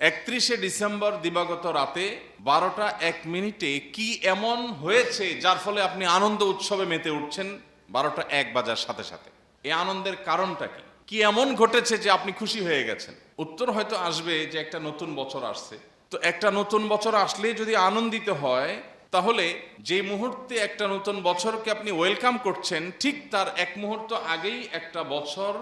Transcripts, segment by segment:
একত্রিশে ডিসেম্বর দিবাগত রাতে বারোটা এক মিনিটে কি এমন হয়েছে যার ফলে আপনি আনন্দ উৎসবে মেতে উঠছেন? বারোটা এক বাজার সাথে সাথে। এই আনন্দের কারণটা কি? কি এমন ঘটেছে যে আপনি খুশি হয়ে গেছেন? উত্তর হয়তো আসবে যে একটা নতুন বছর আসছে। তো একটা নতুন বছর আসলে যদি আনন্দিত হয়, তাহলে যে মুহূর্তে একটা নতুন বছরকে আপনি ওয়েলকাম করছেন, ঠিক তার এক মুহূর্ত আগেই একটা বছর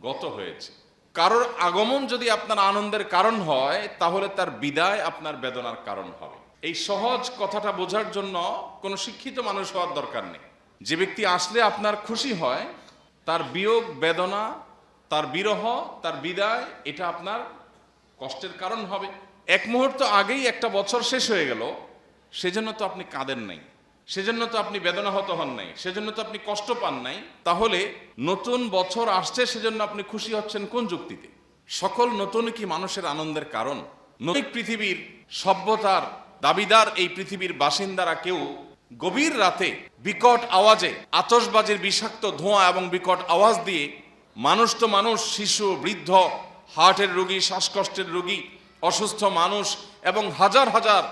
গত হয়েছে। কারোর আগমন যদি আপনার আনন্দের কারণ হয়, তাহলে তার বিদায় আপনার বেদনার কারণ হবে। এই সহজ কথাটা বোঝার জন্য কোনো শিক্ষিত মানুষ হওয়ার দরকার নেই। যে ব্যক্তি আসলে আপনার খুশি হয়, তার বিয়োগ, বেদনা, তার বিরহ, তার বিদায়, এটা আপনার কষ্টের কারণ হবে। এক মুহূর্ত আগেই একটা বছর শেষ হয়ে গেল, সেজন্য তো আপনি কাঁদেন নাই। সেজন্য তো আপনি বেদনাহত হন নাই, সেজন্য তো আপনি কষ্ট পান নাই, তাহলে নতুন বছর আসছে, সেজন্য আপনি খুশি হচ্ছেন কোন যুক্তিতে? সকল নতুন কি মানুষের আনন্দের কারণ? নতুন পৃথিবীর সভ্যতার দাবিদার এই পৃথিবীর বাসিন্দারা কেউ গভীর রাতে বিকট আওয়াজে আতশবাজির বিষাক্ত ধোঁয়া এবং বিকট আওয়াজ দিয়ে মানুষ তো মানুষ, শিশু, বৃদ্ধ, হার্টের রোগী, শ্বাসকষ্টের রোগী, অসুস্থ মানুষ এবং হাজার হাজার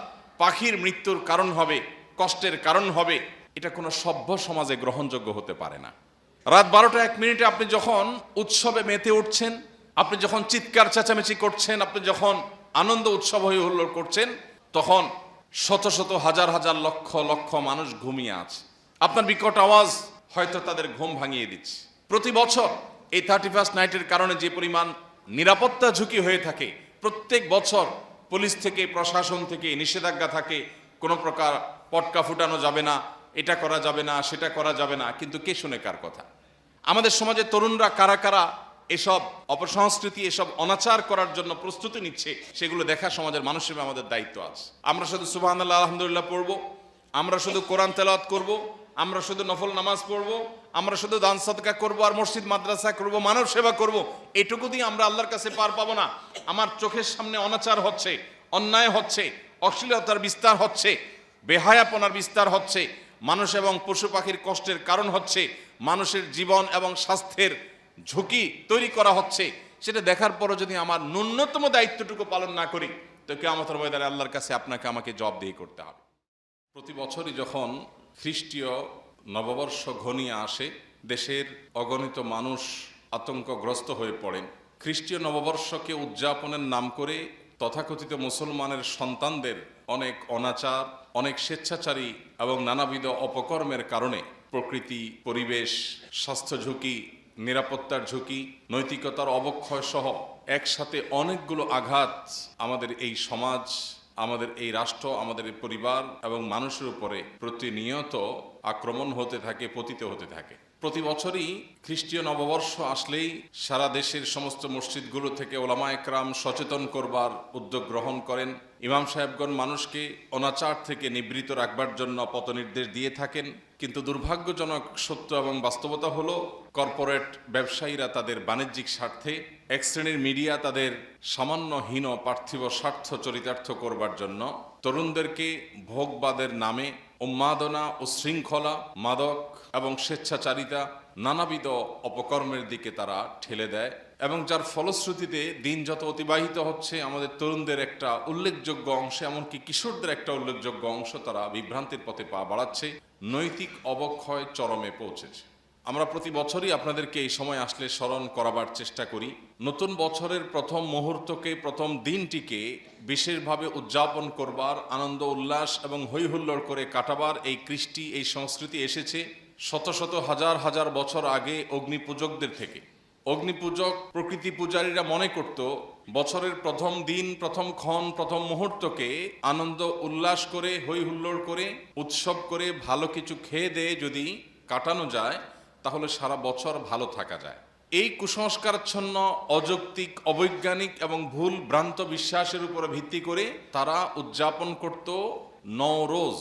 পাখির মৃত্যুর কারণ হবে কষ্টের কারণ হবে, এটা কোনো সভ্য সমাজে গ্রহণযোগ্য হতে পারে না। রাত বারোটা এক মিনিটে আপনি যখন উৎসবে মেতে উঠছেন, আপনি যখন চিৎকার চেঁচামেচি করছেন, আপনি যখন আনন্দ উৎসব হয়ে হুল্লোড় করছেন, তখন শত শত হাজার হাজার লক্ষ লক্ষ মানুষ ঘুমিয়ে আছে। আপনার বিকট আওয়াজ হয়তো তাদের ঘুম ভাঙিয়ে দিচ্ছে। প্রতি বছর এই থার্টি ফার্স্ট নাইটের কারণে যে পরিমাণ নিরাপত্তা ঝুঁকি হয়ে থাকে, প্রত্যেক বছর পুলিশ থেকে, প্রশাসন থেকে নিষেধাজ্ঞা থাকে কোনো প্রকার পটকা ফুটানো যাবে না, এটা করা যাবে না, সেটা করা যাবে না, কিন্তু কে শুনে কার কথা? আমাদের সমাজে তরুণরা কারা কারা এসব অপসংস্কৃতি, এসব অনাচার করার জন্য প্রস্তুতি নিচ্ছে, সেগুলো দেখা সমাজের মানুষ হিসেবে আমাদের দায়িত্ব আছে। আমরা শুধু সুবাহ আলহামদুলিল্লাহ পড়ব, আমরা শুধু কোরআন তেলাওয়াত করব, আমরা শুধু নফল নামাজ পড়ব, আমরা শুধু দান সদকা করব আর মসজিদ, মাদ্রাসা করব, মানব সেবা করব, এটুকু দিয়ে আমরা আল্লাহর কাছে পার পাবো না। আমার চোখের সামনে অনাচার হচ্ছে, অন্যায় হচ্ছে অশ্লীলতার বিস্তার হচ্ছে, বেহায়াপনার বিস্তার হচ্ছে, মানুষ এবং পশু পাখির কষ্টের কারণ হচ্ছে, মানুষের জীবন এবং স্বাস্থ্যের ঝুঁকি তৈরি করা হচ্ছে। সেটা দেখার পরও যদি আমার ন্যূনতম দায়িত্বটুকু পালন না করি, তো কেমতের ময়দানে আল্লাহর কাছে আপনাকে আমাকে জব দিয়ে করতে হবে। প্রতি বছরই যখন খ্রিস্টীয় নববর্ষ ঘনিয়ে আসে, দেশের অগণিত মানুষ আতঙ্কগ্রস্ত হয়ে পড়েন। খ্রিস্টীয় নববর্ষকে উদযাপনের নাম করে তথাকথিত মুসলমানের সন্তানদের অনেক অনাচার, অনেক স্বেচ্ছাচারী এবং নানাবিধ অপকর্মের কারণে প্রকৃতি, পরিবেশ, স্বাস্থ্য ঝুঁকি, নিরাপত্তার ঝুঁকি, নৈতিকতার অবক্ষয় সহ একসাথে অনেকগুলো আঘাত আমাদের এই সমাজ, আমাদের এই রাষ্ট্র, আমাদের পরিবার এবং মানুষের উপরে প্রতিনিয়ত আক্রমণ হতে থাকে, পতিত হতে থাকে। প্রতি বছরই খ্রিস্টীয় নববর্ষ আসলেই সারা দেশের সমস্ত মসজিদগুলো থেকে ওলামা একরাম সচেতন করবার উদ্যোগ গ্রহণ করেন। ইমাম সাহেবগণ মানুষকে অনাচার থেকে নিবৃত রাখবার জন্য পথনির্দেশ দিয়ে থাকেন। কিন্তু দুর্ভাগ্যজনক সত্য এবং বাস্তবতা হলো, কর্পোরেট ব্যবসায়ীরা তাদের বাণিজ্যিক স্বার্থে, এক শ্রেণির মিডিয়া তাদের সামান্য হীন পার্থিব স্বার্থ চরিতার্থ করবার জন্য তরুণদেরকে ভোগবাদের নামে উন্মাদনা ও শৃঙ্খলা, মাদক এবং স্বেচ্ছাচারিতা নানাবিধ অপকর্মের দিকে তারা ঠেলে দেয় এবং যার ফলশ্রুতিতে দিন যত অতিবাহিত হচ্ছে, আমাদের তরুণদের একটা উল্লেখযোগ্য অংশ, এমনকি কিশোরদের একটা উল্লেখযোগ্য অংশ তারা বিভ্রান্তির পথে পা বাড়াচ্ছে, নৈতিক অবক্ষয় চরমে পৌঁছেছে। আমরা প্রতি বছরই আপনাদেরকে এই সময় আসলে স্মরণ করাবার চেষ্টা করি। নতুন বছরের প্রথম মুহূর্তকে, প্রথম দিনটিকে বিশেষভাবে উদযাপন করবার, আনন্দ, উল্লাস এবং হৈহুল্লোড় করে কাটাবার এই কৃষ্টি, এই সংস্কৃতি এসেছে শত শত হাজার হাজার বছর আগে অগ্নিপূজকদের থেকে। অগ্নিপূজক প্রকৃতি পূজারীরা মনে করত, বছরের প্রথম দিন, প্রথম ক্ষণ, প্রথম মুহূর্তকে আনন্দ, উল্লাস করে হৈ হুল্লোড় করে, উৎসব করে ভালো কিছু খেয়ে দিয়ে যদি কাটানো যায় তাহলে সারা বছর ভালো থাকা যায়। এই কুসংস্কারচ্ছন্ন, অযৌক্তিক, অবৈজ্ঞানিক এবং ভুল ভ্রান্ত বিশ্বাসের উপরে ভিত্তি করে তারা উদযাপন করত নওরোজ।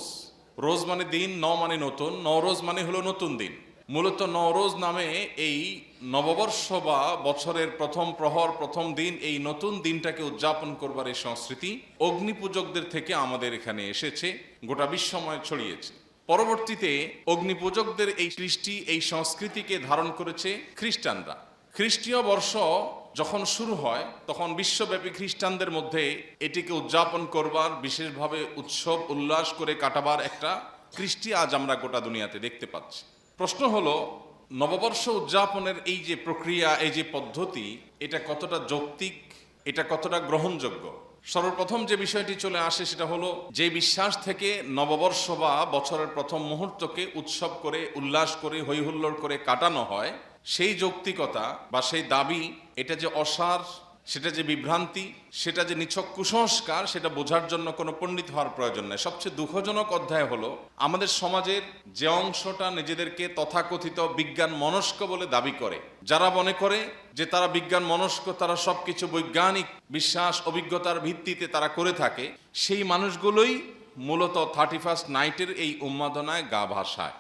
রোজ মানে দিন ন মানে নতুন। নওরোজ মানে হলো নতুন দিন। মূলত নওরোজ নামে এই নববর্ষ বা বছরের প্রথম প্রহর, প্রথম দিন, এই নতুন দিনটাকে উদযাপন করবার এই সংস্কৃতি অগ্নিপূজকদের থেকে আমাদের এখানে এসেছে। গোটা বিশ্বময় ছড়িয়েছে। পরবর্তীতে অগ্নিপূজকদের এই সৃষ্টি, এই সংস্কৃতিকে ধারণ করেছে খ্রিস্টানরা। খ্রিস্টীয় বর্ষ যখন শুরু হয়, তখন বিশ্বব্যাপী খ্রিস্টানদের মধ্যে এটিকে উদযাপন করবার, বিশেষভাবে উৎসব উল্লাস করে কাটাবার একটা কৃষ্টি আজ আমরা গোটা দুনিয়াতে দেখতে পাচ্ছি। প্রশ্ন হলো, নববর্ষ উদযাপনের এই যে প্রক্রিয়া, এই যে পদ্ধতি, এটা কতটা যৌক্তিক, এটা কতটা গ্রহণযোগ্য? সর্বপ্রথম যে বিষয়টি চলে আসে সেটা হলো, যে বিশ্বাস থেকে নববর্ষ বা বছরের প্রথম মুহূর্তকে উৎসব করে, উল্লাস করে, হৈহুল্লোড় করে কাটানো হয়, সেই যৌক্তিকতা বা সেই দাবি, এটা যে অসার সেটা যে বিভ্রান্তি, সেটা যে নিছক কুসংস্কার, সেটা বোঝার জন্য কোনো পণ্ডিত হওয়ার প্রয়োজন নেই। সবচেয়ে দুঃখজনক অধ্যায় হলো, আমাদের সমাজের যে অংশটা নিজেদেরকে তথাকথিত বিজ্ঞান মনস্ক বলে দাবি করে, যারা মনে করে যে তারা বিজ্ঞান মনস্ক, তারা সবকিছু বৈজ্ঞানিক বিশ্বাস, অভিজ্ঞতার ভিত্তিতে তারা করে থাকে, সেই মানুষগুলোই মূলত থার্টি ফার্স্ট নাইটের এই উন্মাদনায় গা ভাসায়।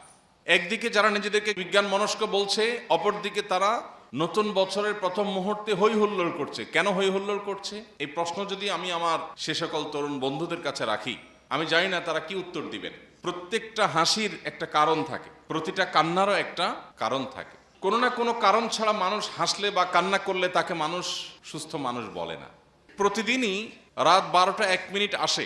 একদিকে যারা নিজেদেরকে বিজ্ঞান মনস্ক বলছে, অপরদিকে তারা নতুন বছরের প্রথম মুহূর্তে হই হুল্লোড় করছে। কেন হই হুল্লোড় করছে? এই প্রশ্ন যদি আমি আমার সে সকল তরুণ বন্ধুদের কাছে রাখি, আমি জানি না তারা কি উত্তর দিবেন। প্রত্যেকটা হাসির একটা কারণ থাকে, প্রতিটা কান্নারও একটা কারণ থাকে। কোনো না কোনো কারণ ছাড়া মানুষ হাসলে বা কান্না করলে তাকে মানুষ, সুস্থ মানুষ বলে না। প্রতিদিনই রাত বারোটা এক মিনিট আসে,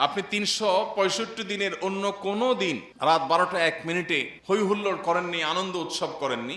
আপনি তিনশো পঁয়ষট্টি দিনের অন্য কোনো দিন রাত বারোটা এক মিনিটে হই হুল্লোড় করেননি, আনন্দ উৎসব করেননি